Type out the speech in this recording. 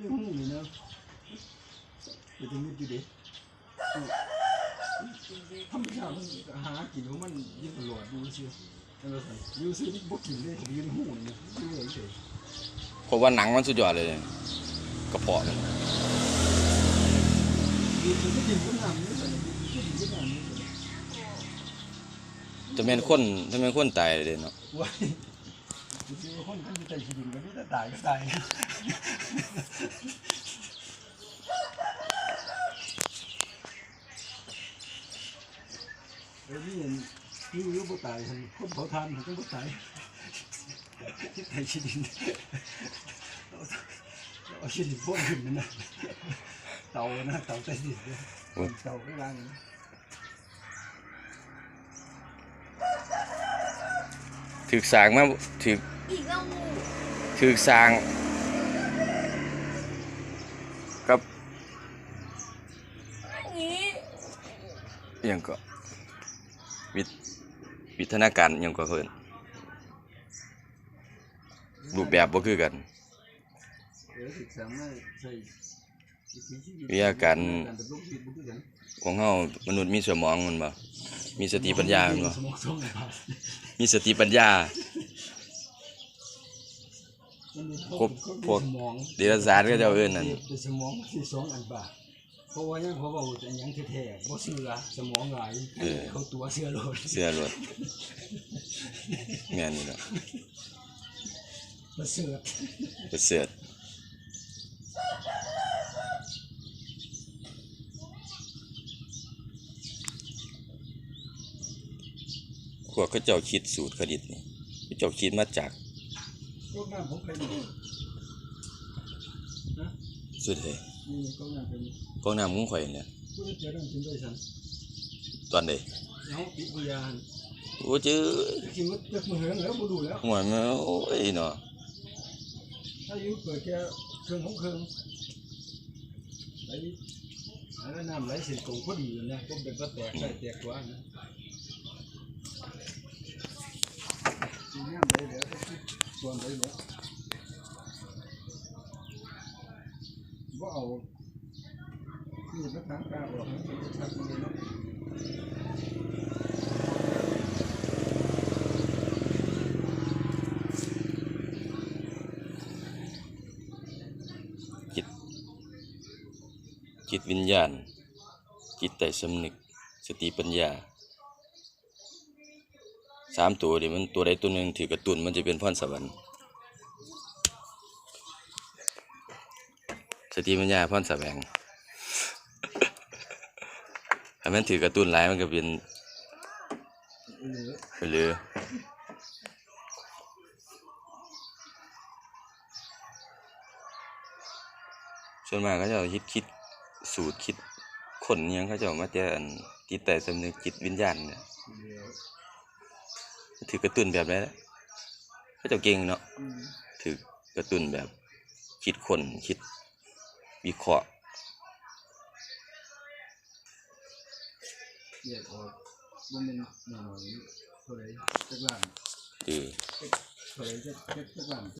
ได้หูนี่นะเดี๋ยวจะมีอยู่เด็ธรรมชาติมันหากินของมันยิ่งตลอดดูซิแล้วก็ใส่ยูซิบ่กินเลยยืนหูนี่ดูเลยเฉยเพราะว่าหนังมันสุดยอดเลยกระเพาะมันยืนก็กินก็น้ำนี่เลยกินก็น้ำนี่เลยจะเป็นคนจะเป็นคนตายเลยเนาะ คนกันอยู่ใจชีวิตกันนี่แต่ตายก็ตายเออนี่เห็นยูยูบ่ตายคนเผาทานมันก็บ่ตายใจชีวิตเอาชีวิตพ่นขึ้นนะเตานะเตาใจดินเนี่ยเตาข้างล่างถือสางมาถือ อีกแล้วงูถือสร้างกับอันนี้อหยังก็วิทวิทนาการอหยังก็เพิ่นรูปแบบบ่คือกันเออศึกษามาใส่วิถีชีวิตวิทยาการการดำรงชีวิตบ่คือกันของเฮามนุษย์มีสมองมันบ่มีสติปัญญามันบ่สมองส่งเลยครับมีสติปัญญา มันมีพวกพวกสมองเดรัจฉานก็จะเอาเอิ้นนั่นเป็นสมองที่สองอันบาทเพราะว่ายังเขาบอกจะยังแท้ๆบ่เชื่อสมองหลายเออเขาตัวเชื่อโลดเสื้อรถแม่นนี่เนาะบ่เชื่อประเสริฐพวกเขาเจ้าคิดสูตรคณิตนี่เขาเจ้าคิดมาจาก พวกน้ำผมเคยมีนะสุดเลยนี่ก็น้ำเป็นกองน้ำมุ้งข่อยเนี่ยผู้ที่เจอเรื่องถึงด้วยฉันตอนใดเอาปิดพยานโอ้จื้อกินมันจะมือเหิงแล้วบ่ดูแล้วหัวมันโอ้ยเนาะถ้าอยู่เปิดแค่เครื่องของเครื่องไหลแล้วน้ำไหลเส้นกงพอดีนะผมเป็นก็แตกใส่แตกกว่านะกินน้ำไหลเหลือก็คิด ส่วนไหลเหลือบ่เอานี่พระทางกาออกมันจะชัดเลยเนาะจิต จิตวิญญาณ จิตใต้สำนึก สติปัญญา สามตัวนี่มันตัวใดตัวหนึ่งถือกระตุนมันจะเป็นพรสวรรค์สติปัญญาพรแสวงถ้ามันถือกระตุนหลายมันก็เป็นเหลือส่วนมากเขาจะคิดคิดสูตรคิดคนยังเขาจะมาแต่อันจิตแต่สำนึกจิตวิญญาณเนี่ย ถือกระตุ้นแบบไหนล่ะเขาเจะเก่งเนาะอืมถือกระตุ้นแบบ คิดคนคิดวิเคราะห์แยกออกบ่แม่นหน่อยๆเท่าไหร่จักล้านเออเท่าไหร่จักจักล้าน